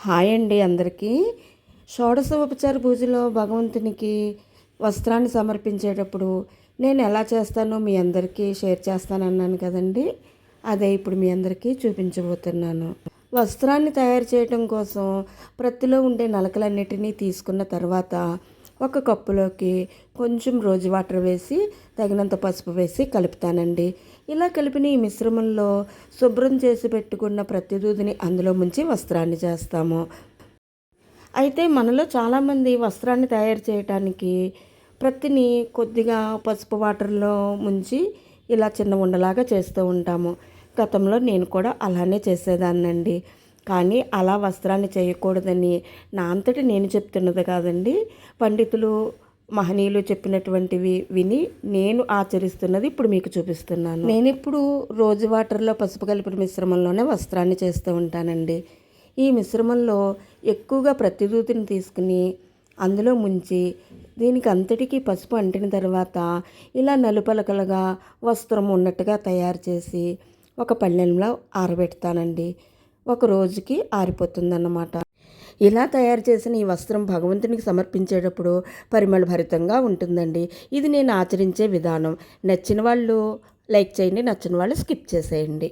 Hi అండి అందరికీ. షోడశ ఉపచార పూజలో భగవంతునికి వస్త్రాన్ని సమర్పించేటప్పుడు నేను ఎలా చేస్తానో మీ అందరికీ షేర్ చేస్తానన్నాను కదండి. అదే ఇప్పుడు మీ అందరికీ చూపించబోతున్నాను. వస్త్రాన్ని తయారు చేయడం కోసం ప్రత్తిలో ఉండే నలకలన్నిటినీ తీసుకున్న తర్వాత ఒక కప్పులోకి కొంచెం రోజు వాటర్ వేసి తగినంత పసుపు వేసి కలుపుతానండి. ఇలా కలిపిన ఈ మిశ్రమంలో శుభ్రం చేసి పెట్టుకున్న ప్రతి దూదిని అందులో ముంచి వస్త్రాన్ని చేస్తాము. అయితే మనలో చాలామంది వస్త్రాన్ని తయారు చేయటానికి ప్రతిని కొద్దిగా పసుపు వాటర్లో ముంచి ఇలా చిన్న ఉండలాగా చేస్తూ ఉంటాము. గతంలో నేను కూడా అలానే చేసేదాన్నండి. కానీ అలా వస్త్రాన్ని చేయకూడదని నా అంతటి నేను చెప్తున్నది కాదండి. పండితులు మహనీయులు చెప్పినటువంటివి విని నేను ఆచరిస్తున్నది ఇప్పుడు మీకు చూపిస్తున్నాను. నేను ఇప్పుడు రోజు వాటర్లో పసుపు కలిపిన మిశ్రమంలోనే వస్త్రాన్ని చేస్తూ ఉంటానండి. ఈ మిశ్రమంలో ఎక్కువగా ప్రతిదూతిని తీసుకుని అందులో ముంచి దీనికి అంతటికీ పసుపు అంటిన తర్వాత ఇలా నలుపలకలుగా వస్త్రం ఉన్నట్టుగా తయారు చేసి ఒక పళ్ళెంలో ఆరబెడతానండి. ఒక రోజుకి ఆరిపోతుందన్నమాట. ఇలా తయారు చేసిన ఈ వస్త్రం భగవంతునికి సమర్పించేటప్పుడు పరిమళ భరితంగా ఉంటుందండి. ఇది నేను ఆచరించే విధానం. నచ్చిన వాళ్ళు లైక్ చేయండి నచ్చిన వాళ్ళు స్కిప్ చేసేయండి.